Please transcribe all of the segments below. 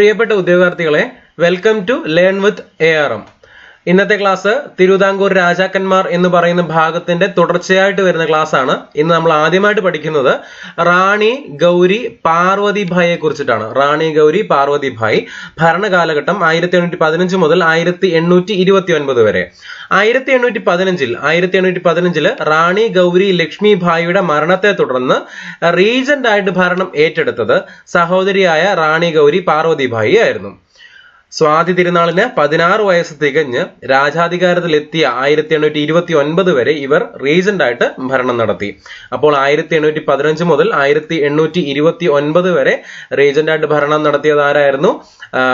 പ്രിയപ്പെട്ട ഉദ്യോഗാർത്ഥികളെ welcome to learn with A R M ഇന്നത്തെ class Thiruvithamkoor രാജാക്കന്മാർ എന്ന് പറയുന്ന ഭാഗത്തിന്റെ തുടർച്ചയായിട്ട് വരുന്ന ക്ലാസ് ആണ്. ഇന്ന് നമ്മൾ ആദ്യമായിട്ട് പഠിക്കുന്നത് റാണി ഗൗരി പാർവതി ഭായിയെ കുറിച്ചിട്ടാണ്. റാണി ഗൗരി പാർവതി ഭായ് ഭരണകാലഘട്ടം ആയിരത്തി എണ്ണൂറ്റി പതിനഞ്ച് മുതൽ ആയിരത്തി എണ്ണൂറ്റി ഇരുപത്തി ഒൻപത് വരെ. ആയിരത്തി എണ്ണൂറ്റി പതിനഞ്ചിൽ ആയിരത്തി എണ്ണൂറ്റി പതിനഞ്ചിൽ റാണി ഗൗരി ലക്ഷ്മി ഭായിയുടെ മരണത്തെ തുടർന്ന് റീജന്റ് ആയിട്ട് ഭരണം ഏറ്റെടുത്തത് സഹോദരിയായ റാണി ഗൗരി പാർവതി ഭായി ആയിരുന്നു. സ്വാതി തിരുനാളിന് പതിനാറ് വയസ്സ് തികഞ്ഞ് രാജാധികാരത്തിലെത്തിയ ആയിരത്തി എണ്ണൂറ്റി ഇരുപത്തി ഒൻപത് വരെ ഇവർ റീജന്റ് ആയിട്ട് ഭരണം നടത്തി. അപ്പോൾ ആയിരത്തി എണ്ണൂറ്റി പതിനഞ്ച് മുതൽ ആയിരത്തി എണ്ണൂറ്റി ഇരുപത്തി ഒൻപത് വരെ റീജന്റ് ആയിട്ട് ഭരണം നടത്തിയത് ആരായിരുന്നു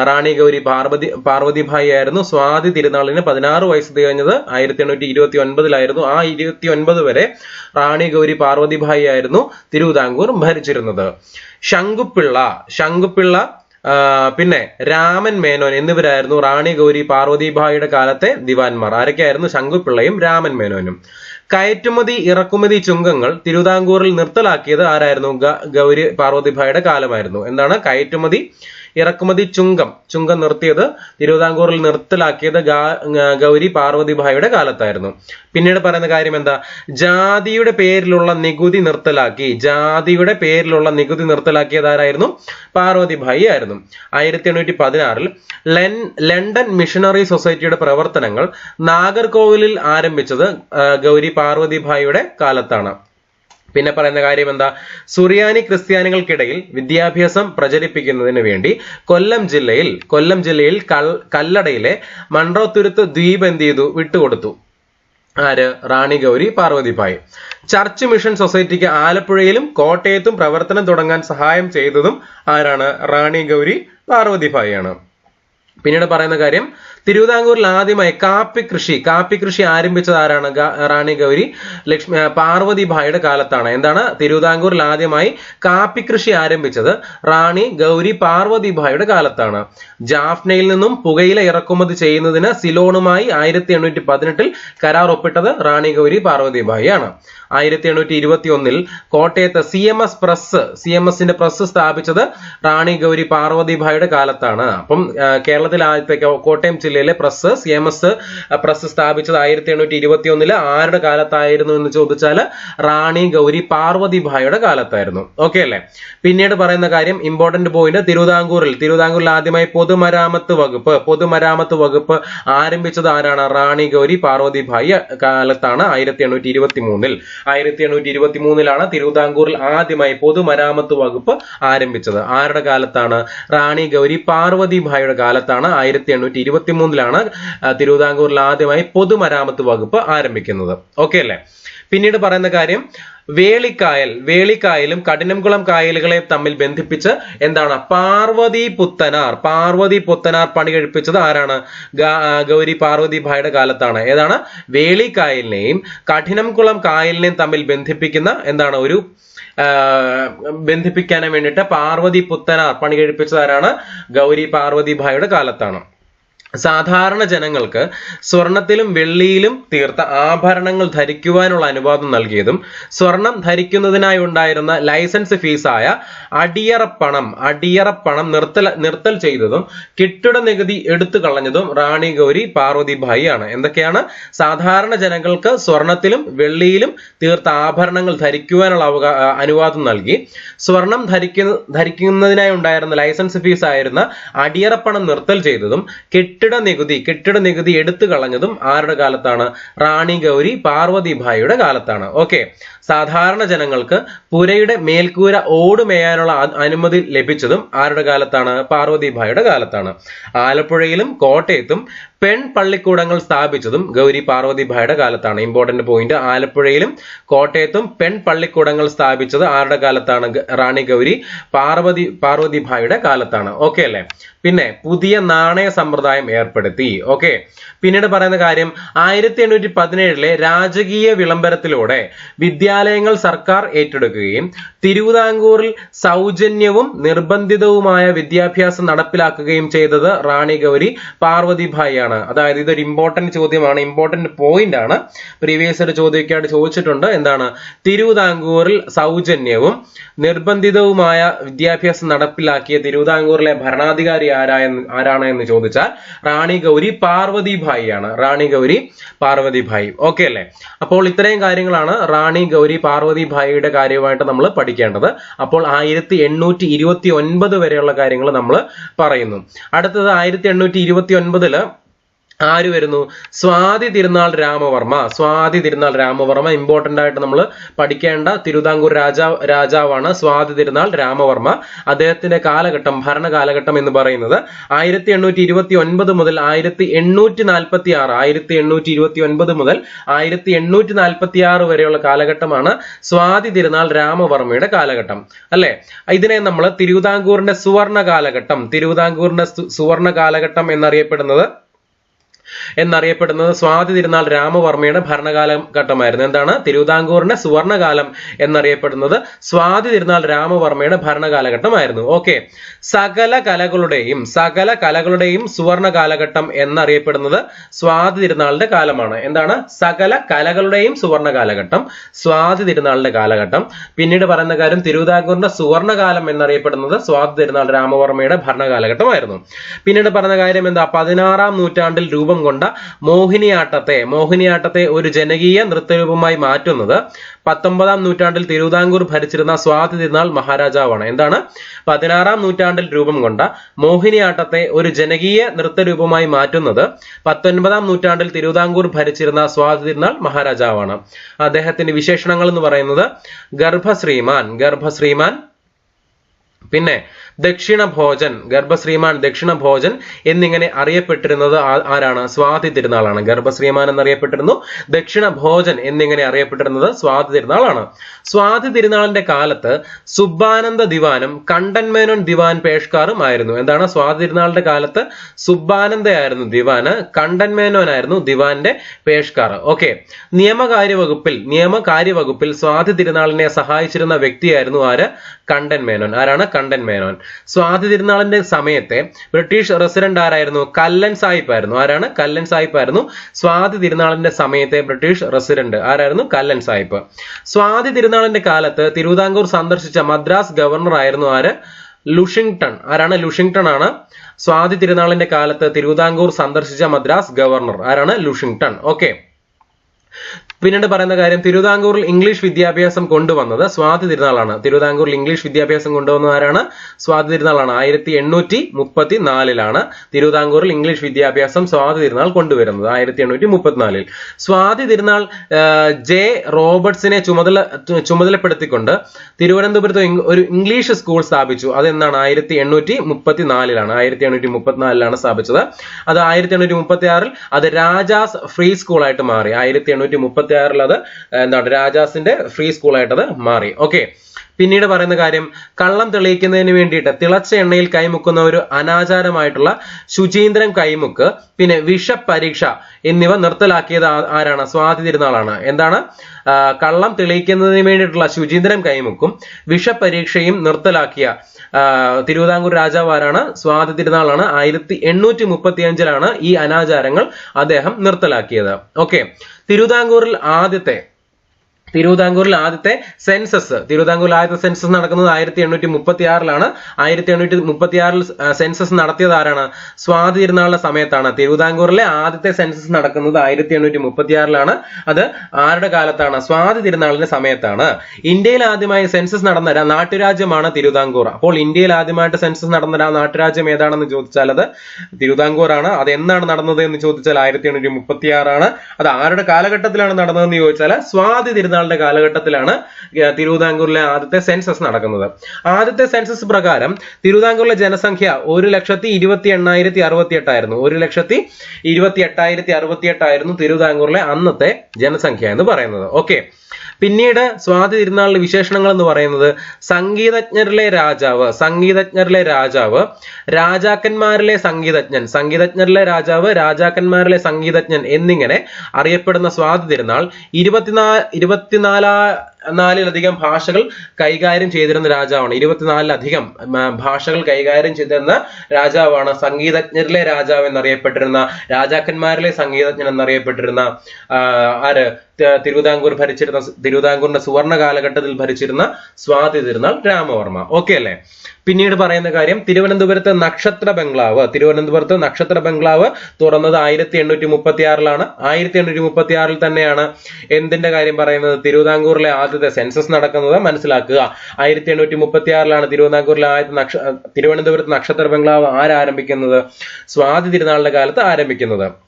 റാണി ഗൗരി പാർവതി പാർവതി ഭായി ആയിരുന്നു. സ്വാതി തിരുനാളിന് പതിനാറ് വയസ്സ് തികഞ്ഞത് ആയിരത്തി എണ്ണൂറ്റി ഇരുപത്തി ഒൻപതിലായിരുന്നു ആ ഇരുപത്തി ഒൻപത് വരെ റാണി ഗൗരി പാർവതി ഭായി ആയിരുന്നു തിരുവിതാംകൂർ ഭരിച്ചിരുന്നത്. ശങ്കുപിള്ള ശങ്കുപിള്ള പിന്നെ രാമൻ മേനോൻ എന്നിവരായിരുന്നു റാണി ഗൗരി പാർവതിഭായിയുടെ കാലത്തെ ദിവാൻമാർ ആരൊക്കെയായിരുന്നു? ശങ്കുപിള്ളയും രാമൻ മേനോനും. കയറ്റുമതി ഇറക്കുമതി ചുങ്കങ്ങൾ തിരുവിതാംകൂറിൽ നിർത്തലാക്കിയത് ആരായിരുന്നു? ഗൗരി പാർവതിഭായിയുടെ കാലമായിരുന്നു. എന്താണ്? കയറ്റുമതി ഇറക്കുമതി ചുങ്കം. ചുങ്കം നിർത്തിയത് തിരുവിതാംകൂറിൽ നിർത്തലാക്കിയത് ഗൗരി പാർവതി ഭായിയുടെ കാലത്തായിരുന്നു. പിന്നീട് പറയുന്ന കാര്യം എന്താ ജാതിയുടെ പേരിലുള്ള നികുതി നിർത്തലാക്കി. ജാതിയുടെ പേരിലുള്ള നികുതി നിർത്തലാക്കിയത് ആരായിരുന്നു? പാർവതി ഭായി ആയിരുന്നു. ആയിരത്തി എണ്ണൂറ്റി പതിനാറിൽ ലണ്ടൻ മിഷണറി സൊസൈറ്റിയുടെ പ്രവർത്തനങ്ങൾ നാഗർകോവിലിൽ ആരംഭിച്ചത് ഗൗരി പാർവതി ഭായിയുടെ കാലത്താണ്. പിന്നെ പറയുന്ന കാര്യം എന്താ? സുറിയാനി ക്രിസ്ത്യാനികൾക്കിടയിൽ വിദ്യാഭ്യാസം പ്രചരിപ്പിക്കുന്നതിന് വേണ്ടി കൊല്ലം ജില്ലയിൽ കൊല്ലം ജില്ലയിൽ കല്ലടയിലെ മൺറോത്തുരുത്ത് ദ്വീപ് എന്ത് ചെയ്തു? വിട്ടുകൊടുത്തു. ആര്? റാണി ഗൗരി പാർവതിഭായ് ചർച്ച് മിഷൻ സൊസൈറ്റിക്ക് ആലപ്പുഴയിലും കോട്ടയത്തും പ്രവർത്തനം തുടങ്ങാൻ സഹായം ചെയ്തതും ആരാണ്? റാണി ഗൗരി പാർവതിഭായ് ആണ്. പിന്നീട് പറയുന്ന കാര്യം തിരുവിതാംകൂറിൽ ആദ്യമായി കാപ്പി കൃഷി കാപ്പി കൃഷി ആരംഭിച്ചത് ആരാണ്? റാണി ഗൗരി ലക്ഷ്മി പാർവതിഭായിയുടെ പാർവതി ഭായിയുടെ കാലത്താണ്. എന്താണ്? തിരുവിതാംകൂറിൽ ആദ്യമായി കാപ്പി കൃഷി ആരംഭിച്ചത് റാണി ഗൗരി പാർവതി ഭായിയുടെ കാലത്താണ്. ജാഫ്നയിൽ നിന്നും പുകയില ഇറക്കുമതി ചെയ്യുന്നതിന് സിലോണുമായി ആയിരത്തി എണ്ണൂറ്റി പതിനെട്ടിൽ കരാർ ഒപ്പിട്ടത് റാണി ഗൗരി പാർവതി ഭായി ആണ് ആയിരത്തി എണ്ണൂറ്റി ഇരുപത്തി ഒന്നിൽ കോട്ടയത്ത് C M S press C M എസിന്റെ പ്രസ് സ്ഥാപിച്ചത് റാണി ഗൗരി പാർവതി ഭായിയുടെ കാലത്താണ്. അപ്പം കേരളത്തിൽ ആദ്യത്തെ കോട്ടയം ജില്ലയിലെ press C M S press സ്ഥാപിച്ചത് ആയിരത്തി എണ്ണൂറ്റി ഇരുപത്തി ഒന്നിൽ ആരുടെ കാലത്തായിരുന്നു എന്ന് ചോദിച്ചാൽ റാണി ഗൗരി പാർവതി ഭായിയുടെ കാലത്തായിരുന്നു. ഓക്കെ അല്ലേ? പിന്നീട് പറയുന്ന കാര്യം ഇമ്പോർട്ടന്റ് പോയിന്റ് തിരുവിതാംകൂറിൽ. തിരുവിതാംകൂറിൽ ആദ്യമായി പൊതുമരാമത്ത് വകുപ്പ് പൊതുമരാമത്ത് വകുപ്പ് ആരംഭിച്ചത് ആരാണ്? റാണി ഗൗരി പാർവതി ഭായി കാലത്താണ് ആയിരത്തി എണ്ണൂറ്റി ഇരുപത്തി മൂന്നിൽ ആയിരത്തി എണ്ണൂറ്റി ഇരുപത്തി മൂന്നിലാണ് തിരുവിതാംകൂറിൽ ആദ്യമായി പൊതുമരാമത്ത് വകുപ്പ് ആരംഭിച്ചത്. ആരുടെ കാലത്താണ്? റാണി ഗൗരി പാർവതി ഭായിയുടെ കാലത്താണ് ആയിരത്തി എണ്ണൂറ്റി ഇരുപത്തി മൂന്നിലാണ് തിരുവിതാംകൂറിൽ ആദ്യമായി പൊതുമരാമത്ത് വകുപ്പ് ആരംഭിക്കുന്നത്. ഓക്കെ അല്ലേ? പിന്നീട് പറയുന്ന കാര്യം വേളിക്കായൽ വേളിക്കായലും കഠിനംകുളം കായലുകളെ തമ്മിൽ ബന്ധിപ്പിച്ച് എന്താണ്? പാർവതി പുത്തനാർ പാർവതി പുത്തനാർ പണി കഴിപ്പിച്ചത് ആരാണ്? ഗൗരി പാർവതി ഭായുടെ കാലത്താണ്. ഏതാണ്? വേളിക്കായലിനെയും കഠിനംകുളം കായലിനെയും തമ്മിൽ ബന്ധിപ്പിക്കുന്ന എന്താണ്? ഒരു ബന്ധിപ്പിക്കാനും വേണ്ടിയിട്ട് പാർവതി പുത്തനാർ പണി കഴിപ്പിച്ചത് ആരാണ്? ഗൗരി പാർവതി ഭായുടെ കാലത്താണ്. സാധാരണ ജനങ്ങൾക്ക് സ്വർണത്തിലും വെള്ളിയിലും തീർത്ത ആഭരണങ്ങൾ ധരിക്കുവാനുള്ള അനുവാദം നൽകിയതും സ്വർണം ധരിക്കുന്നതിനായി ഉണ്ടായിരുന്ന ലൈസൻസ് ഫീസായ അടിയറപ്പണം അടിയറപ്പണം നിർത്തൽ നിർത്തൽ ചെയ്തതും കെട്ടിട നികുതി എടുത്തു കളഞ്ഞതും റാണി ഗൗരി പാർവതിഭായി ആണ് എന്തൊക്കെയാണ്? സാധാരണ ജനങ്ങൾക്ക് സ്വർണത്തിലും വെള്ളിയിലും തീർത്ത ആഭരണങ്ങൾ ധരിക്കുവാനുള്ള അനുവാദം നൽകി. സ്വർണം ധരിക്കുന്ന ധരിക്കുന്നതിനായി ഉണ്ടായിരുന്ന ലൈസൻസ് ഫീസ് ആയിരുന്ന അടിയറപ്പണം നിർത്തൽ ചെയ്തതും കെട്ടിട നികുതി കെട്ടിട നികുതി എടുത്തു കളഞ്ഞതും ആരുടെ കാലത്താണ്? റാണി ഗൗരി പാർവതി ഭായിയുടെ കാലത്താണ്. ഓക്കെ. സാധാരണ ജനങ്ങൾക്ക് പുരയുടെ മേൽക്കൂര ഓട് മേയാനുള്ള അനുമതി ലഭിച്ചതും ആരുടെ കാലത്താണ്? പാർവതി ഭായിയുടെ കാലത്താണ്. ആലപ്പുഴയിലും കോട്ടയത്തും പെൺ പള്ളിക്കൂടങ്ങൾ സ്ഥാപിച്ചതും ഗൗരി പാർവതി ഭായിയുടെ കാലത്താണ്. Important point. ആലപ്പുഴയിലും കോട്ടയത്തും പെൺ പള്ളിക്കൂടങ്ങൾ സ്ഥാപിച്ചത് ആരുടെ കാലത്താണ്? റാണി ഗൗരി പാർവതി പാർവതി ഭായിയുടെ കാലത്താണ്. ഓക്കെ അല്ലേ? പിന്നെ പുതിയ നാണയ സമ്പ്രദായം ഏർപ്പെടുത്തി. ഓക്കെ പിന്നീട് പറയുന്ന കാര്യം ആയിരത്തി എണ്ണൂറ്റി പതിനേഴിലെ രാജകീയ വിളംബരത്തിലൂടെ വിദ്യാലയങ്ങൾ സർക്കാർ ഏറ്റെടുക്കുകയും തിരുവിതാംകൂറിൽ സൗജന്യവും നിർബന്ധിതവുമായ വിദ്യാഭ്യാസം നടപ്പിലാക്കുകയും ചെയ്തത് റാണി ഗൗരി പാർവതിഭായി ആണ് അതായത് ഇതൊരു ഇമ്പോർട്ടന്റ് ചോദ്യമാണ് ഇമ്പോർട്ടന്റ് പോയിന്റ് ആണ്. പ്രീവിയസ് ഒരു ചോദ്യമൊക്കെയായിട്ട് ചോദിച്ചിട്ടുണ്ട് എന്താണ്? തിരുവിതാംകൂറിൽ സൗജന്യവും നിർബന്ധിതവുമായ വിദ്യാഭ്യാസം നടപ്പിലാക്കിയ തിരുവിതാംകൂറിലെ ഭരണാധികാരി ആരായ ആരാണ് എന്ന് ചോദിച്ചാൽ റാണി ഗൗരി പാർവതിഭായി ആണ് റാണി ഗൗരി പാർവതിഭായി ഓക്കെ അല്ലേ? അപ്പോൾ ഇത്രയും കാര്യങ്ങളാണ് റാണി ഗൗരി പാർവതിഭായിയുടെ കാര്യമായിട്ട് നമ്മൾ പഠിക്കേണ്ടത്. അപ്പോൾ ആയിരത്തി എണ്ണൂറ്റി ഇരുപത്തി ഒൻപത് വരെയുള്ള കാര്യങ്ങൾ നമ്മൾ പറയുന്നു. അടുത്തത് ആയിരത്തി എണ്ണൂറ്റി ഇരുപത്തി ഒൻപതിൽ ആര് വരുന്നു? സ്വാതി തിരുനാൾ രാമവർമ്മ. സ്വാതി തിരുനാൾ രാമവർമ്മ ഇമ്പോർട്ടന്റ് ആയിട്ട് നമ്മൾ പഠിക്കേണ്ട തിരുവിതാംകൂർ രാജാവ് രാജാവാണ് സ്വാതി തിരുനാൾ രാമവർമ്മ. അദ്ദേഹത്തിന്റെ കാലഘട്ടം ഭരണ കാലഘട്ടം എന്ന് പറയുന്നത് ആയിരത്തി എണ്ണൂറ്റി ഇരുപത്തി ഒൻപത് മുതൽ ആയിരത്തി എണ്ണൂറ്റി നാൽപ്പത്തി ആറ് ആയിരത്തി എണ്ണൂറ്റി ഇരുപത്തി ഒൻപത് മുതൽ ആയിരത്തി എണ്ണൂറ്റി നാൽപ്പത്തി ആറ് വരെയുള്ള കാലഘട്ടമാണ് സ്വാതി തിരുനാൾ രാമവർമ്മയുടെ കാലഘട്ടം. അല്ലെ? ഇതിനെ നമ്മൾ തിരുവിതാംകൂറിന്റെ സുവർണ കാലഘട്ടം തിരുവിതാംകൂറിന്റെ സുവർണ കാലഘട്ടം എന്നറിയപ്പെടുന്നത് എന്നറിയപ്പെടുന്നത് സ്വാതി തിരുനാൾ രാമവർമ്മയുടെ ഭരണകാലഘട്ടമായിരുന്നു എന്താണ്? തിരുവിതാംകൂറിന്റെ സുവർണകാലം എന്നറിയപ്പെടുന്നത് സ്വാതി തിരുനാൾ രാമവർമ്മയുടെ ഭരണകാലഘട്ടമായിരുന്നു. ഓക്കെ. സകല കലകളുടെയും സകല കലകളുടെയും സുവർണ കാലഘട്ടം എന്നറിയപ്പെടുന്നത് സ്വാതി തിരുനാളിന്റെ കാലമാണ്. എന്താണ്? സകല കലകളുടെയും സുവർണ കാലഘട്ടം സ്വാതി തിരുനാളിന്റെ കാലഘട്ടം. പിന്നീട് പറയുന്ന കാര്യം തിരുവിതാംകൂറിന്റെ സുവർണകാലം എന്നറിയപ്പെടുന്നത് സ്വാതി തിരുനാൾ രാമവർമ്മയുടെ ഭരണകാലഘട്ടമായിരുന്നു. പിന്നീട് പറയുന്ന കാര്യം എന്താ? പതിനാറാം നൂറ്റാണ്ടിൽ രൂപം കൊണ്ട മോഹിനിയാട്ടത്തെ മോഹിനിയാട്ടത്തെ ഒരു ജനകീയ നൃത്തരൂപമായി മാറ്റുന്നത് പത്തൊമ്പതാം നൂറ്റാണ്ടിൽ തിരുവിതാംകൂർ ഭരിച്ചിരുന്ന സ്വാതി തിരുനാൾ മഹാരാജാവാണ്. എന്താണ്? പതിനാറാം നൂറ്റാണ്ടിൽ രൂപം കൊണ്ട മോഹിനിയാട്ടത്തെ ഒരു ജനകീയ നൃത്തരൂപമായി മാറ്റുന്നത് പത്തൊൻപതാം നൂറ്റാണ്ടിൽ തിരുവിതാംകൂർ ഭരിച്ചിരുന്ന സ്വാതി തിരുനാൾ മഹാരാജാവാണ്. അദ്ദേഹത്തിന്റെ വിശേഷണങ്ങൾ എന്ന് പറയുന്നത് ഗർഭശ്രീമാൻ ഗർഭശ്രീമാൻ. പിന്നെ ദക്ഷിണ ഭോജൻ ഗർഭശ്രീമാൻ ദക്ഷിണ ഭോജൻ എന്നിങ്ങനെ അറിയപ്പെട്ടിരുന്നത് ആരാണ്? സ്വാതി തിരുനാളാണ്. ഗർഭശ്രീമാൻ എന്നറിയപ്പെട്ടിരുന്നു. ദക്ഷിണ ഭോജൻ എന്നിങ്ങനെ അറിയപ്പെട്ടിരുന്നത് സ്വാതി തിരുനാളാണ്. സ്വാതി തിരുനാളിന്റെ കാലത്ത് സുബ്ബാനന്ദ ദിവാനും കണ്ടൻമേനോൻ ദിവാൻ പേഷ്കാറും ആയിരുന്നു. എന്താണ്? സ്വാതി തിരുനാളിന്റെ കാലത്ത് സുബ്ബാനന്ദയായിരുന്നു ദിവാന് കണ്ടൻമേനോനായിരുന്നു ദിവാന്റെ പേഷ്കാർ ഓക്കെ. നിയമകാര്യ വകുപ്പിൽ നിയമകാര്യ വകുപ്പിൽ സ്വാതി തിരുനാളിനെ സഹായിച്ചിരുന്ന വ്യക്തിയായിരുന്നു ആര്? കണ്ടൻ മേനോൻ ആരാണ്? കണ്ടൻ മേനോൻ സ്വാതി തിരുനാളിന്റെ സമയത്തെ ബ്രിട്ടീഷ് റെസിഡന്റ് ആരായിരുന്നു? കല്ലൻ സാഹിബ് ആയിരുന്നു. ആരാണ്? കല്ലൻ സാഹിബ് ആയിരുന്നു. സ്വാതി തിരുനാളിന്റെ സമയത്തെ ബ്രിട്ടീഷ് റെസിഡന്റ് ആരായിരുന്നു? കല്ലൻ സാഹിബ്. സ്വാതി തിരുനാളിന്റെ കാലത്ത് തിരുവിതാംകൂർ സന്ദർശിച്ച മദ്രാസ് ഗവർണർ ആയിരുന്നു ആര്? ലുഷിങ്ടൺ. ആരാണ്? ലുഷിങ്ടൺ ആണ്. സ്വാതി തിരുനാളിന്റെ കാലത്ത് തിരുവിതാംകൂർ സന്ദർശിച്ച മദ്രാസ് ഗവർണർ ആരാണ്? ലുഷിങ്ടൺ. ഓക്കെ. പിന്നീട് പറയുന്ന കാര്യം തിരുവിതാംകൂറിൽ ഇംഗ്ലീഷ് വിദ്യാഭ്യാസം കൊണ്ടുവന്നത് സ്വാതി തിരുനാളാണ്. തിരുവിതാംകൂറിൽ ഇംഗ്ലീഷ് വിദ്യാഭ്യാസം കൊണ്ടുവന്നത് ആരാണ് സ്വാതി തിരുനാളാണ്. ആയിരത്തി എണ്ണൂറ്റി മുപ്പത്തി നാലിലാണ് തിരുവിതാംകൂറിൽ ഇംഗ്ലീഷ് വിദ്യാഭ്യാസം സ്വാതി തിരുനാൾ കൊണ്ടുവരുന്നത്. ആയിരത്തി എണ്ണൂറ്റി മുപ്പത്തിനാലിൽ സ്വാതി തിരുനാൾ ജെ റോബർട്സിനെ ചുമതല ചുമതലപ്പെടുത്തിക്കൊണ്ട് തിരുവനന്തപുരത്ത് ഒരു ഇംഗ്ലീഷ് സ്കൂൾ സ്ഥാപിച്ചു. അതെന്നാണ് ആയിരത്തി എണ്ണൂറ്റി മുപ്പത്തി നാലിലാണ് ആയിരത്തി എണ്ണൂറ്റി മുപ്പത്തിനാലിലാണ് സ്ഥാപിച്ചത്. അത് ആയിരത്തി എണ്ണൂറ്റി മുപ്പത്തി ആറിൽ അത് രാജാസ് ഫ്രീ സ്കൂൾ ആയിട്ട് മാറി. ആയിരത്തി എണ്ണൂറ്റി മുപ്പത്തി ആറിൽ അത് എന്താണ് രാജാസിന്റെ ഫ്രീ സ്കൂൾ ആയിട്ട് മാറി. ഓക്കെ പിന്നീട് പറയുന്ന കാര്യം കള്ളം തെളിയിക്കുന്നതിന് വേണ്ടിയിട്ട് തിളച്ച എണ്ണയിൽ കൈമുക്കുന്ന ഒരു അനാചാരമായിട്ടുള്ള ശുചീന്ദ്രൻ കൈമുക്ക് പിന്നെ വിഷപരീക്ഷ എന്നിവ നിർത്തലാക്കിയത് ആരാണ്? സ്വാതി തിരുനാളാണ്. എന്താണ്? കള്ളം തെളിയിക്കുന്നതിന് വേണ്ടിയിട്ടുള്ള ശുചീന്ദ്രൻ കൈമുക്കും വിഷപരീക്ഷയും നിർത്തലാക്കിയ തിരുവിതാംകൂർ രാജാവ് ആരാണ്? സ്വാതി തിരുനാളാണ്. ആയിരത്തി എണ്ണൂറ്റി മുപ്പത്തി അഞ്ചിലാണ് ഈ അനാചാരങ്ങൾ അദ്ദേഹം നിർത്തലാക്കിയത്. ഓക്കെ. തിരുവിതാംകൂറിൽ ആദ്യത്തെ തിരുവിതാംകൂറിൽ ആദ്യത്തെ സെൻസസ്. തിരുവിതാംകൂറിൽ ആദ്യത്തെ സെൻസസ് നടക്കുന്നത് ആയിരത്തി എണ്ണൂറ്റി മുപ്പത്തി ആറിലാണ് ആയിരത്തി എണ്ണൂറ്റി മുപ്പത്തി ആറിൽ സെൻസസ് നടത്തിയത് ആരാണ്? സ്വാതി തിരുനാളിന്റെ സമയത്താണ്. തിരുവിതാംകൂറിലെ ആദ്യത്തെ സെൻസസ് നടക്കുന്നത് ആയിരത്തി എണ്ണൂറ്റി മുപ്പത്തി ആറിലാണ് അത് ആരുടെ കാലത്താണ്? സ്വാതി തിരുനാളിന്റെ സമയത്താണ്. ഇന്ത്യയിൽ ആദ്യമായി സെൻസസ് നടന്ന നാട്ടുരാജ്യമാണ് തിരുവിതാംകൂർ. അപ്പോൾ ഇന്ത്യയിൽ ആദ്യമായിട്ട് സെൻസസ് നടന്ന നാട്ടുരാജ്യം ഏതാണെന്ന് ചോദിച്ചാൽ അത് തിരുവിതാംകൂർ ആണ് അത് എന്നാണ് നടന്നത് എന്ന് ചോദിച്ചാൽ ആയിരത്തി എണ്ണൂറ്റി മുപ്പത്തി ആറാണ് അത് ആരുടെ കാലഘട്ടത്തിലാണ് നടന്നതെന്ന് ചോദിച്ചാൽ സ്വാതി തിരുനാൾ തിരുനാളിന്റെ കാലഘട്ടത്തിലാണ് തിരുവിതാംകൂറിലെ ആദ്യത്തെ സെൻസസ് നടക്കുന്നത്. ആദ്യത്തെ സെൻസസ് പ്രകാരം തിരുവിതാംകൂറിലെ ജനസംഖ്യ ഒരു ലക്ഷത്തി ഇരുപത്തി എണ്ണായിരത്തി അറുപത്തി എട്ടായിരുന്നു ഒരു ലക്ഷത്തി ഇരുപത്തി എട്ടായിരത്തി അറുപത്തി എട്ടായിരുന്നു തിരുവിതാംകൂറിലെ അന്നത്തെ ജനസംഖ്യ എന്ന് പറയുന്നത്. ഓക്കെ. പിന്നീട് സ്വാതി തിരുനാളിന്റെ വിശേഷണങ്ങൾ എന്ന് പറയുന്നത് സംഗീതജ്ഞരിലെ രാജാവ് സംഗീതജ്ഞരിലെ രാജാവ് രാജാക്കന്മാരിലെ സംഗീതജ്ഞൻ സംഗീതജ്ഞരിലെ രാജാവ് രാജാക്കന്മാരിലെ സംഗീതജ്ഞൻ എന്നിങ്ങനെ അറിയപ്പെടുന്ന സ്വാതി തിരുനാൾ ഇരുപത്തിനാ ഇരുപത്തിനാലാ നാലിലധികം ഭാഷകൾ കൈകാര്യം ചെയ്തിരുന്ന രാജാവാണ്. ഇരുപത്തിനാലിലധികം ഭാഷകൾ കൈകാര്യം ചെയ്തിരുന്ന രാജാവാണ് സംഗീതജ്ഞരിലെ രാജാവ് എന്നറിയപ്പെട്ടിരുന്ന രാജാക്കന്മാരിലെ സംഗീതജ്ഞൻ എന്നറിയപ്പെട്ടിരുന്ന ആര്? തിരുവിതാംകൂർ ഭരിച്ചിരുന്ന തിരുവിതാംകൂറിന്റെ സുവർണ കാലഘട്ടത്തിൽ ഭരിച്ചിരുന്ന സ്വാതി തിരുനാൾ രാമവർമ്മ. ഓക്കെ അല്ലേ? പിന്നീട് പറയുന്ന കാര്യം തിരുവനന്തപുരത്ത് നക്ഷത്ര ബംഗ്ലാവ്. തിരുവനന്തപുരത്ത് നക്ഷത്ര ബംഗ്ലാവ് തുറന്നത് ആയിരത്തി എണ്ണൂറ്റി മുപ്പത്തി ആറിലാണ് ആയിരത്തി എണ്ണൂറ്റി മുപ്പത്തി ആറിൽ തന്നെയാണ് എന്തിന്റെ കാര്യം പറയുന്നത്? തിരുവിതാംകൂറിലെ ആദ്യത്തെ സെൻസസ് നടക്കുന്നത് മനസ്സിലാക്കുക. ആയിരത്തി എണ്ണൂറ്റി മുപ്പത്തി ആറിലാണ് തിരുവിതാംകൂറിലെ ആദ്യത്തെ നക്ഷ തിരുവനന്തപുരത്ത് നക്ഷത്ര ബംഗ്ലാവ് ആരാരംഭിക്കുന്നത്? സ്വാതി തിരുനാളിന്റെ കാലത്ത് ആരംഭിക്കുന്നത്.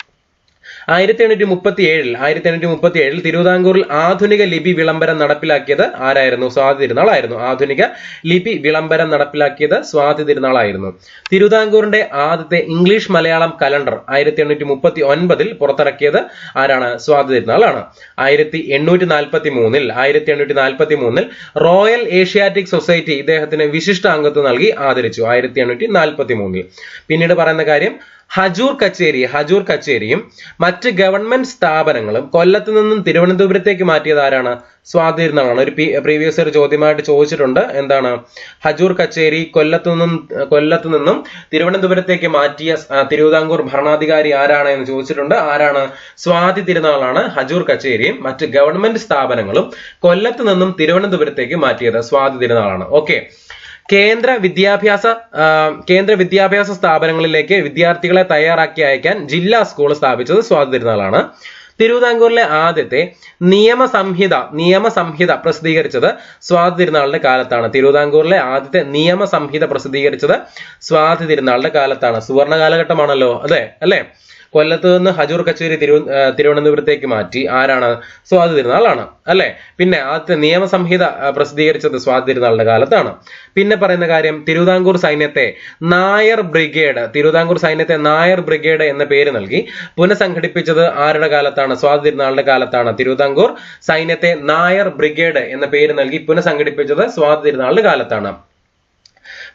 ആയിരത്തി എണ്ണൂറ്റി മുപ്പത്തി ഏഴിൽ ആയിരത്തി എണ്ണൂറ്റി മുപ്പത്തി ഏഴിൽ തിരുവിതാംകൂറിൽ ആധുനിക ലിപി വിളംബരം നടപ്പിലാക്കിയത് ആരായിരുന്നു? സ്വാതി തിരുനാളായിരുന്നു. ആധുനിക ലിപി വിളംബരം നടപ്പിലാക്കിയത് സ്വാതി തിരുനാളായിരുന്നു. തിരുവിതാംകൂറിന്റെ ആദ്യത്തെ ഇംഗ്ലീഷ് മലയാളം കലണ്ടർ ആയിരത്തി എണ്ണൂറ്റി മുപ്പത്തി ഒൻപതിൽ പുറത്തിറക്കിയത് ആരാണ്? സ്വാതി തിരുനാളാണ്. ആയിരത്തി എണ്ണൂറ്റി നാൽപ്പത്തി മൂന്നിൽ ആയിരത്തി എണ്ണൂറ്റി നാൽപ്പത്തി മൂന്നിൽ റോയൽ ഏഷ്യാറ്റിക് സൊസൈറ്റി ഇദ്ദേഹത്തിന് വിശിഷ്ട അംഗത്വം നൽകി ആദരിച്ചു ആയിരത്തി എണ്ണൂറ്റി നാൽപ്പത്തി മൂന്നിൽ പിന്നീട് പറയുന്ന കാര്യം ഹജൂർ കച്ചേരി ഹജൂർ കച്ചേരിയും മറ്റ് ഗവൺമെന്റ് സ്ഥാപനങ്ങളും കൊല്ലത്ത് നിന്നും തിരുവനന്തപുരത്തേക്ക് മാറ്റിയത് ആരാണ്? സ്വാതിരുന്നാളാണ് ഒരു പ്രീവിയസ് ഒരു ചോദ്യമായിട്ട് ചോദിച്ചിട്ടുണ്ട്. എന്താണ്? ഹജൂർ കച്ചേരി കൊല്ലത്ത് നിന്നും കൊല്ലത്ത് നിന്നും തിരുവനന്തപുരത്തേക്ക് മാറ്റിയ തിരുവിതാംകൂർ ഭരണാധികാരി ആരാണ് എന്ന് ചോദിച്ചിട്ടുണ്ട്. ആരാണ്? സ്വാതി തിരുനാളാണ് ഹജൂർ കച്ചേരിയും മറ്റ് ഗവൺമെന്റ് സ്ഥാപനങ്ങളും കൊല്ലത്ത് നിന്നും തിരുവനന്തപുരത്തേക്ക് മാറ്റിയത് സ്വാതി തിരുനാളാണ്. ഓക്കെ. കേന്ദ്ര വിദ്യാഭ്യാസ കേന്ദ്ര വിദ്യാഭ്യാസ സ്ഥാപനങ്ങളിലേക്ക് വിദ്യാർത്ഥികളെ തയ്യാറാക്കി അയക്കാൻ ജില്ലാ സ്കൂൾ സ്ഥാപിച്ചത് സ്വാതി തിരുനാളാണ്. തിരുവിതാംകൂറിലെ ആദ്യത്തെ നിയമസംഹിത നിയമസംഹിത പ്രസിദ്ധീകരിച്ചത് സ്വാതി തിരുനാളിന്റെ കാലത്താണ്. തിരുവിതാംകൂറിലെ ആദ്യത്തെ നിയമസംഹിത പ്രസിദ്ധീകരിച്ചത് സ്വാതി തിരുനാളിന്റെ കാലത്താണ്. സുവർണ കാലഘട്ടമാണല്ലോ അതെ അല്ലേ? കൊല്ലത്ത് നിന്ന് ഹജൂർ കച്ചേരി തിരു തിരുവനന്തപുരത്തേക്ക് മാറ്റി ആരാണ് സ്വാതി തിരുനാളാണ് അല്ലെ? പിന്നെ ആദ്യത്തെ നിയമസംഹിത പ്രസിദ്ധീകരിച്ചത് സ്വാതി തിരുനാളിന്റെ കാലത്താണ്. പിന്നെ പറയുന്ന കാര്യം തിരുവിതാംകൂർ സൈന്യത്തെ നായർ ബ്രിഗേഡ് തിരുവിതാംകൂർ സൈന്യത്തെ നായർ ബ്രിഗേഡ് എന്ന പേര് നൽകി പുനഃസംഘടിപ്പിച്ചത് ആരുടെ കാലത്താണ്? സ്വാതി തിരുനാളിന്റെ കാലത്താണ്. തിരുവിതാംകൂർ സൈന്യത്തെ നായർ ബ്രിഗേഡ് എന്ന പേര് നൽകി പുനഃസംഘടിപ്പിച്ചത് സ്വാതി തിരുനാളിന്റെ കാലത്താണ്.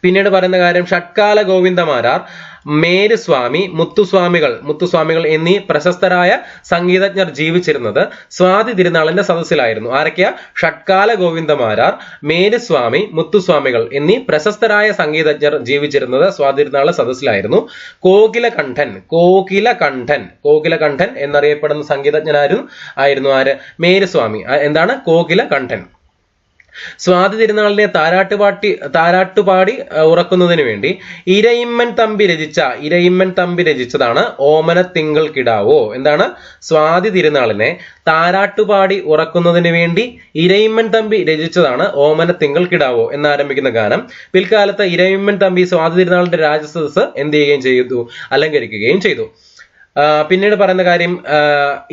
പിന്നീട് പറയുന്ന കാര്യം ഷട്കാല ഗോവിന്ദമാരാർ മേരുസ്വാമി മുത്തുസ്വാമികൾ മുത്തുസ്വാമികൾ എന്നീ പ്രശസ്തരായ സംഗീതജ്ഞർ ജീവിച്ചിരുന്നത് സ്വാതി തിരുനാളിന്റെ സദസ്സിലായിരുന്നു. ആരൊക്കെയാ? ഷട്കാല ഗോവിന്ദമാരാർ മേരുസ്വാമി മുത്തുസ്വാമികൾ എന്നീ പ്രശസ്തരായ സംഗീതജ്ഞർ ജീവിച്ചിരുന്നത് സ്വാതി തിരുനാളിന്റെ സദസ്സിലായിരുന്നു. കോകിലകണ്ഠൻ കോകിലകണ്ഠൻ കോകിലകണ്ഠൻ എന്നറിയപ്പെടുന്ന സംഗീതജ്ഞനായിരുന്നു ആയിരുന്നു ആര്? മേരുസ്വാമി. എന്താണ്? കോകിലകണ്ഠൻ. സ്വാതി തിരുനാളിനെ താരാട്ടുപാട്ടി താരാട്ടുപാടി ഉറക്കുന്നതിന് വേണ്ടി ഇരയിമ്മൻ തമ്പി രചിച്ച ഇരയിമ്മൻ തമ്പി രചിച്ചതാണ് ഓമന തിങ്കൾ കിടാവോ എന്താണ്? സ്വാതി തിരുനാളിനെ താരാട്ടുപാടി ഉറക്കുന്നതിന് വേണ്ടി ഇരയിമ്മൻ തമ്പി രചിച്ചതാണ് ഓമന തിങ്കൾ കിടാവോ എന്നാരംഭിക്കുന്ന ഗാനം. പിൽക്കാലത്ത് ഇരയിമ്മൻ തമ്പി സ്വാതി തിരുനാളിന്റെ രാജസദസ് എന്ത് ചെയ്യുകയും ചെയ്തു? അലങ്കരിക്കുകയും ചെയ്തു. പിന്നീട് പറയുന്ന കാര്യം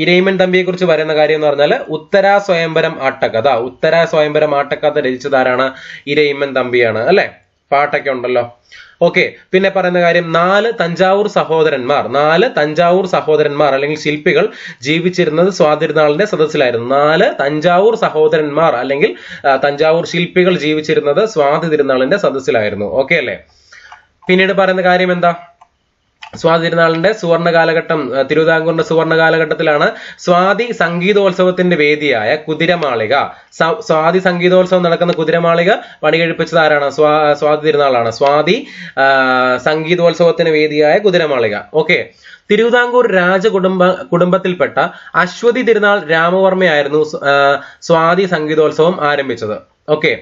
ഇരയിമൻ തമ്പിയെ കുറിച്ച് പറയുന്ന കാര്യം എന്ന് പറഞ്ഞാൽ ഉത്തരാ സ്വയംവരം ആട്ടക്കഥ ഉത്തരാ സ്വയംവരം ആട്ടക്കഥ രചിച്ചത് ആരാണ് ഇരയിമൻ തമ്പിയാണ് അല്ലെ? പാട്ടൊക്കെ ഉണ്ടല്ലോ. ഓക്കെ പിന്നെ പറയുന്ന കാര്യം നാല് തഞ്ചാവൂർ സഹോദരന്മാർ നാല് തഞ്ചാവൂർ സഹോദരന്മാർ അല്ലെങ്കിൽ ശില്പികൾ ജീവിച്ചിരുന്നത് സ്വാതിരുനാളിന്റെ സദസ്സിലായിരുന്നു. നാല് തഞ്ചാവൂർ സഹോദരന്മാർ അല്ലെങ്കിൽ തഞ്ചാവൂർ ശില്പികൾ ജീവിച്ചിരുന്നത് സ്വാതി തിരുനാളിന്റെ സദസ്സിലായിരുന്നു. ഓക്കെ അല്ലേ? പിന്നീട് പറയുന്ന കാര്യം എന്താ? സ്വാതി തിരുനാളിന്റെ സുവർണ കാലഘട്ടം തിരുവിതാംകൂറിന്റെ സുവർണ കാലഘട്ടത്തിലാണ് സ്വാതി സംഗീതോത്സവത്തിന്റെ വേദിയായ കുതിരമാളിക. സ്വാതി സംഗീതോത്സവം നടക്കുന്ന കുതിരമാളിക പണികഴിപ്പിച്ചത് ആരാണ്? സ്വാ സ്വാതി തിരുനാളാണ്. സ്വാതി സംഗീതോത്സവത്തിന് വേദിയായ കുതിരമാളിക. ഓക്കെ. തിരുവിതാംകൂർ രാജകുടുംബ കുടുംബത്തിൽപ്പെട്ട അശ്വതി തിരുനാൾ രാമവർമ്മയായിരുന്നു സ്വാതി സംഗീതോത്സവം ആരംഭിച്ചത്. ഓക്കെ.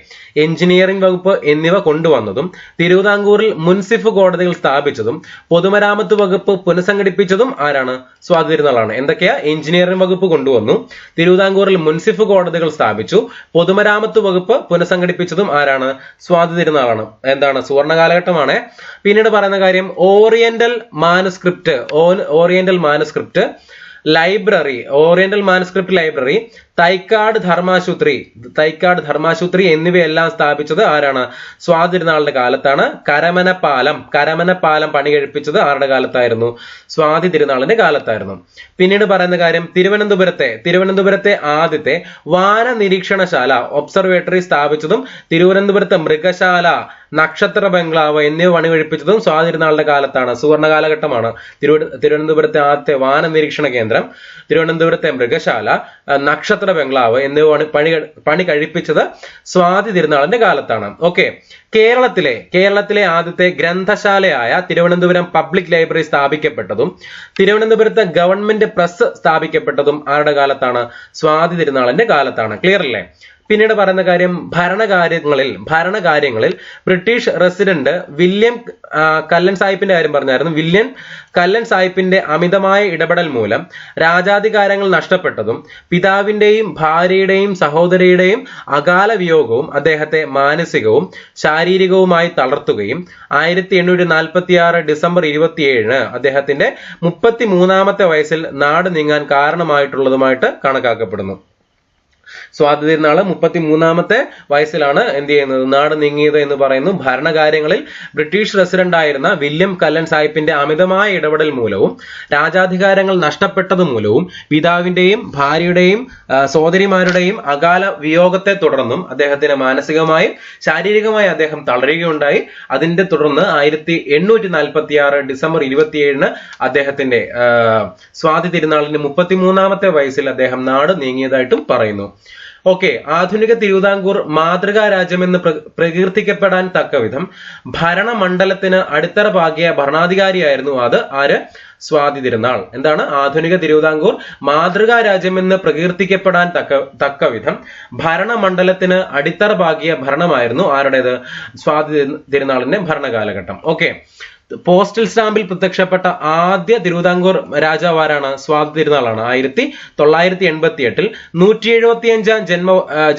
എഞ്ചിനീയറിംഗ് വകുപ്പ് എന്നിവ കൊണ്ടുവന്നതും തിരുവിതാംകൂറിൽ മുൻസിഫ് കോടതികൾ സ്ഥാപിച്ചതും പൊതുമരാമത്ത് വകുപ്പ് പുനഃസംഘടിപ്പിച്ചതും ആരാണ്? സ്വാതി എന്തൊക്കെയാ? എഞ്ചിനീയറിംഗ് വകുപ്പ് കൊണ്ടുവന്നു തിരുവിതാംകൂറിൽ മുൻസിഫ് കോടതികൾ സ്ഥാപിച്ചു പൊതുമരാമത്ത് വകുപ്പ് പുനഃസംഘടിപ്പിച്ചതും ആരാണ്? സ്വാതി എന്താണ്? സുവർണ കാലഘട്ടമാണ്. പിന്നീട് പറയുന്ന കാര്യം oriental manuscript oriental manuscript library oriental manuscript library Thycaud ധർമാശുത്രി Thycaud ധർമാശുത്രി എന്നിവയെല്ലാം സ്ഥാപിച്ചത് ആരാണ്? സ്വാതി തിരുനാളിന്റെ കാലത്താണ്. കരമന പാലം കരമന പാലം പണി കഴിപ്പിച്ചത് ആരുടെ കാലത്തായിരുന്നു? സ്വാതി തിരുനാളിന്റെ കാലത്തായിരുന്നു. പിന്നീട് പറയുന്ന കാര്യം തിരുവനന്തപുരത്തെ തിരുവനന്തപുരത്തെ ആദ്യത്തെ വാന നിരീക്ഷണശാല ഒബ്സർവേറ്ററി സ്ഥാപിച്ചതും തിരുവനന്തപുരത്തെ മൃഗശാല നക്ഷത്ര ബംഗ്ലാവ് എന്നിവ പണി കഴിപ്പിച്ചതും സ്വാതി തിരുനാളിന്റെ കാലത്താണ്. സുവർണ കാലഘട്ടമാണ്. തിരുവ തിരുവനന്തപുരത്തെ ആദ്യത്തെ വാന നിരീക്ഷണ കേന്ദ്രം തിരുവനന്തപുരത്തെ മൃഗശാല ആ, നക്ഷത്ര ബംഗ്ലാവ് എന്നിവ പണി പണി പണി കഴിപ്പിച്ചത് സ്വാതി തിരുനാളിന്റെ കാലത്താണ്. ഓക്കെ കേരളത്തിലെ കേരളത്തിലെ ആദ്യത്തെ ഗ്രന്ഥശാലയായ തിരുവനന്തപുരം പബ്ലിക് ലൈബ്രറി സ്ഥാപിക്കപ്പെട്ടതും തിരുവനന്തപുരത്തെ ഗവൺമെന്റ് പ്രസ് സ്ഥാപിക്കപ്പെട്ടതും ആരുടെ കാലത്താണ്? സ്വാതി തിരുനാളിന്റെ കാലത്താണ്. ക്ലിയർ അല്ലേ? പിന്നീട് പറയുന്ന കാര്യം ഭരണകാര്യങ്ങളിൽ ഭരണകാര്യങ്ങളിൽ ബ്രിട്ടീഷ് റെസിഡന്റ് വില്യം കല്ലൻ സാഹിബിന്റെ കാര്യം പറഞ്ഞായിരുന്നു. വില്യം കല്ലൻ സാഹിബിന്റെ അമിതമായ ഇടപെടൽ മൂലം രാജാധികാരങ്ങൾ നഷ്ടപ്പെട്ടതും പിതാവിന്റെയും ഭാര്യയുടെയും സഹോദരിയുടെയും അകാല വിയോഗവും അദ്ദേഹത്തെ മാനസികവും ശാരീരികവുമായി തളർത്തുകയും ആയിരത്തി എണ്ണൂറ്റി നാൽപ്പത്തി ആറ് ഡിസംബർ ഇരുപത്തിയേഴിന് അദ്ദേഹത്തിന്റെ മുപ്പത്തി മൂന്നാമത്തെ വയസ്സിൽ നാട് നീങ്ങാൻ കാരണമായിട്ടുള്ളതുമായിട്ട് കണക്കാക്കപ്പെടുന്നു. സ്വാതി നാൾ മുപ്പത്തി മൂന്നാമത്തെ വയസ്സിലാണ് എന്ത് ചെയ്യുന്നത്? നാട് നീങ്ങിയത് എന്ന് പറയുന്നു. ഭരണകാര്യങ്ങളിൽ ബ്രിട്ടീഷ് റെസിഡന്റ് ആയിരുന്ന വില്യം കല്ലൻ സാഹിബിന്റെ അമിതമായ ഇടപെടൽ മൂലവും രാജാധികാരങ്ങൾ നഷ്ടപ്പെട്ടത് മൂലവും പിതാവിന്റെയും ഭാര്യയുടെയും സോദരിമാരുടെയും അകാല വിയോഗത്തെ തുടർന്നും അദ്ദേഹത്തിന് മാനസികമായും ശാരീരികമായും അദ്ദേഹം തളരുകയുണ്ടായി. അതിന്റെ തുടർന്ന് ആയിരത്തി എണ്ണൂറ്റി നാൽപ്പത്തി ആറ് ഡിസംബർ ഇരുപത്തിയേഴിന് അദ്ദേഹത്തിന്റെ സ്വാതി മുപ്പത്തി മുപ്പത്തിമൂന്നാമത്തെ വയസ്സിൽ അദ്ദേഹം നാട് നീങ്ങിയതായിട്ടും പറയുന്നു. ഓക്കെ ആധുനിക തിരുവിതാംകൂർ മാതൃകാ രാജ്യമെന്ന് പ്ര- പ്രകീർത്തിക്കപ്പെടാൻ തക്കവിധം ഭരണമണ്ഡലത്തിന് അടിത്തറ പാകിയ ഭരണാധികാരിയായിരുന്നു അത്. ആര്? സ്വാതി തിരുനാൾ. എന്താണ്? ആധുനിക തിരുവിതാംകൂർ മാതൃകാ രാജ്യമെന്ന് പ്രകീർത്തിക്കപ്പെടാൻ തക്ക തക്കവിധം ഭരണമണ്ഡലത്തിന് അടിത്തറ പാകിയ ഭരണമായിരുന്നു. ആരുടേത്? സ്വാതി തിരു- തിരുനാളിന്റെ ഭരണകാലഘട്ടം. ഓക്കെ പോസ്റ്റൽ സ്റ്റാമ്പിൽ പ്രത്യക്ഷപ്പെട്ട ആദ്യ തിരുവിതാംകൂർ രാജാവ് ആരാണ് സ്വാതി തിരുനാളാണ്. ആയിരത്തി തൊള്ളായിരത്തി എൺപത്തി എട്ടിൽ നൂറ്റി എഴുപത്തി അഞ്ചാം ജന്മ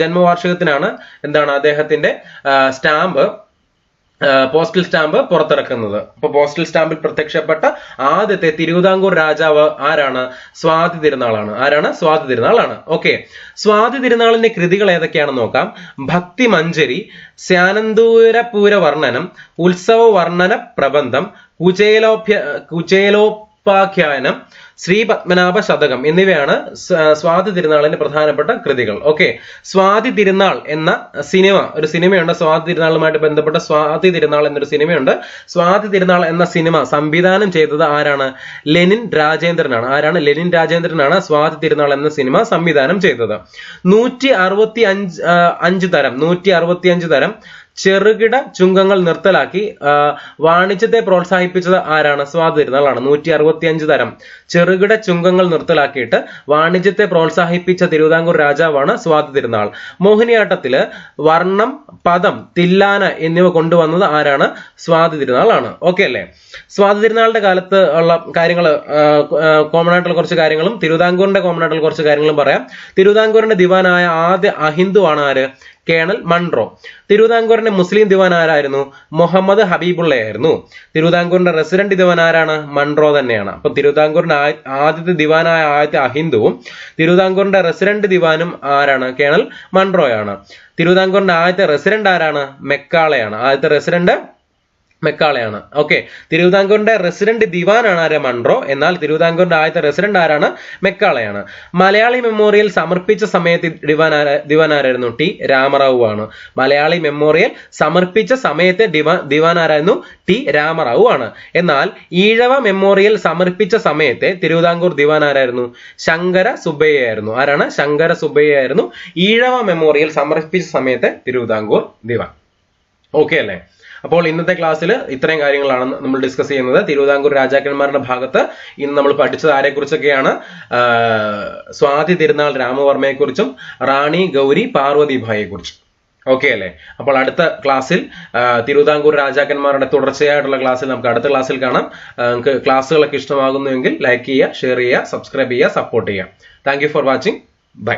ജന്മവാർഷികത്തിനാണ് എന്താണ് അദ്ദേഹത്തിന്റെ സ്റ്റാമ്പ്. Postal stamp പുറത്തിറക്കുന്നത്. അപ്പൊ പോസ്റ്റൽ സ്റ്റാമ്പിൽ പ്രത്യക്ഷപ്പെട്ട ആദ്യത്തെ തിരുവിതാംകൂർ രാജാവ് ആരാണ്? സ്വാതി തിരുനാളാണ്. ആരാണ്? സ്വാതി തിരുനാളാണ്. ഓക്കെ. സ്വാതി തിരുനാളിന്റെ കൃതികൾ ഏതൊക്കെയാണെന്ന് നോക്കാം. ഭക്തി മഞ്ജരി സ്യാനന്ദൂരപൂര വർണനം ഉത്സവ വർണന പ്രബന്ധം കുചേലോഭ്യ കുചേലോപാഖ്യാനം ശ്രീ പത്മനാഭ ശതകം എന്നിവയാണ് സ്വാതി തിരുനാളിന്റെ പ്രധാനപ്പെട്ട കൃതികൾ. ഓക്കെ സ്വാതി തിരുനാൾ എന്ന സിനിമ ഒരു സിനിമയുണ്ട്. സ്വാതി തിരുനാളുമായിട്ട് ബന്ധപ്പെട്ട സ്വാതി തിരുനാൾ എന്നൊരു സിനിമയുണ്ട്. സ്വാതി തിരുനാൾ എന്ന സിനിമ സംവിധാനം ചെയ്തത് ആരാണ്? ലെനിൻ രാജേന്ദ്രനാണ്. ആരാണ് ലെനിൻ രാജേന്ദ്രനാണ് സ്വാതി തിരുനാൾ എന്ന സിനിമ സംവിധാനം ചെയ്തത്. നൂറ്റി അറുപത്തി അഞ്ച് അഞ്ച് തരം നൂറ്റി അറുപത്തി അഞ്ച് തരം ചെറുകിട ചുങ്കങ്ങൾ നിർത്തലാക്കി വാണിജ്യത്തെ പ്രോത്സാഹിപ്പിച്ചത് ആരാണ്? സ്വാതി തിരുനാളാണ് നൂറ്റി അറുപത്തി അഞ്ച് തരം ചെറുകിട ചുങ്കങ്ങൾ നിർത്തലാക്കിയിട്ട് വാണിജ്യത്തെ പ്രോത്സാഹിപ്പിച്ച തിരുവിതാംകൂർ രാജാവാണ് സ്വാതി തിരുനാൾ മോഹിനിയാട്ടത്തിൽ വർണം പദം തില്ലാന എന്നിവ കൊണ്ടുവന്നത് ആരാണ്? സ്വാതി തിരുനാളാണ് ഓക്കെ അല്ലേ? സ്വാതി തിരുനാളിന്റെ കാലത്ത് ഉള്ള കാര്യങ്ങൾ കോമൺ ആയിട്ടുള്ള കുറച്ച് കാര്യങ്ങളും തിരുവിതാംകൂറിന്റെ കോമൺ ആയിട്ടുള്ള കുറച്ച് കാര്യങ്ങളും പറയാം. തിരുവിതാംകൂറിന്റെ ദിവാനായ ആദ്യ അഹിന്ദു ആണ് ആര്? Colonel Munro. തിരുവിതാംകൂറിന്റെ മുസ്ലിം ദിവാൻ ആരായിരുന്നു മുഹമ്മദ് ഹബീബുള്ള ആയിരുന്നു തിരുവിതാംകൂറിന്റെ റെസിഡന്റ് ദിവാൻ ആരാണ് മൺറോ തന്നെയാണ്. അപ്പൊ തിരുവിതാംകൂറിന്റെ ആദ്യത്തെ ദിവാനായ ആദ്യത്തെ അഹിന്ദുവും തിരുവിതാംകൂറിന്റെ റെസിഡന്റ് ദിവാനും ആരാണ്? കേണൽ മൺറോയാണ്. തിരുവിതാംകൂറിന്റെ ആദ്യത്തെ റെസിഡന്റ് ആരാണ്? മെക്കാളയാണ്. ആദ്യത്തെ റെസിഡന്റ് മെക്കാളയാണ്. ഓക്കെ തിരുവിതാംകൂറിന്റെ റെസിഡന്റ് ദിവാനാണ് ആര്? മൺറോ. എന്നാൽ തിരുവിതാംകൂറിന്റെ ആദ്യത്തെ റെസിഡന്റ് ആരാണ്? മെക്കാളയാണ്. മലയാളി മെമ്മോറിയൽ സമർപ്പിച്ച സമയത്ത് ദിവാൻ ദിവാൻ ആരായിരുന്നു? ടി. രാമറാവു ആണ്. മലയാളി മെമ്മോറിയൽ സമർപ്പിച്ച സമയത്ത് ദിവാൻ ദിവാൻ ആരായിരുന്നു? ടി. രാമറാവു ആണ്. എന്നാൽ ഈഴവ മെമ്മോറിയൽ സമർപ്പിച്ച സമയത്തെ തിരുവിതാംകൂർ ദിവാൻ ആരായിരുന്നു? ശങ്കര സുബ്ബയ്യ ആയിരുന്നു. ആരാണ്? ശങ്കര സുബ്ബയ്യ ആയിരുന്നു. ഈഴവ മെമ്മോറിയൽ സമർപ്പിച്ച സമയത്തെ തിരുവിതാംകൂർ ദിവാൻ. ഓക്കെ അല്ലേ? അപ്പോൾ ഇന്നത്തെ ക്ലാസ്സിൽ ഇത്രയും കാര്യങ്ങളാണ് നമ്മൾ ഡിസ്കസ് ചെയ്യുന്നത്. തിരുവിതാംകൂർ രാജാക്കന്മാരുടെ ഭാഗത്ത് ഇന്ന് നമ്മൾ പഠിച്ചത് ആരെക്കുറിച്ചൊക്കെയാണ്? സ്വാതി തിരുനാൾ രാമവർമ്മയെക്കുറിച്ചും റാണി ഗൗരി പാർവതിഭായെ കുറിച്ചും ഓക്കെ അല്ലേ? അപ്പോൾ അടുത്ത ക്ലാസ്സിൽ തിരുവിതാംകൂർ രാജാക്കന്മാരുടെ തുടർച്ചയായിട്ടുള്ള ക്ലാസ്സിൽ നമുക്ക് അടുത്ത ക്ലാസ്സിൽ കാണാം. നിങ്ങൾക്ക് ക്ലാസ്സുകളൊക്കെ ഇഷ്ടമാകുന്നുവെങ്കിൽ ലൈക്ക് ചെയ്യുക ഷെയർ ചെയ്യുക സബ്സ്ക്രൈബ് ചെയ്യുക സപ്പോർട്ട് ചെയ്യുക. Thank for watching bye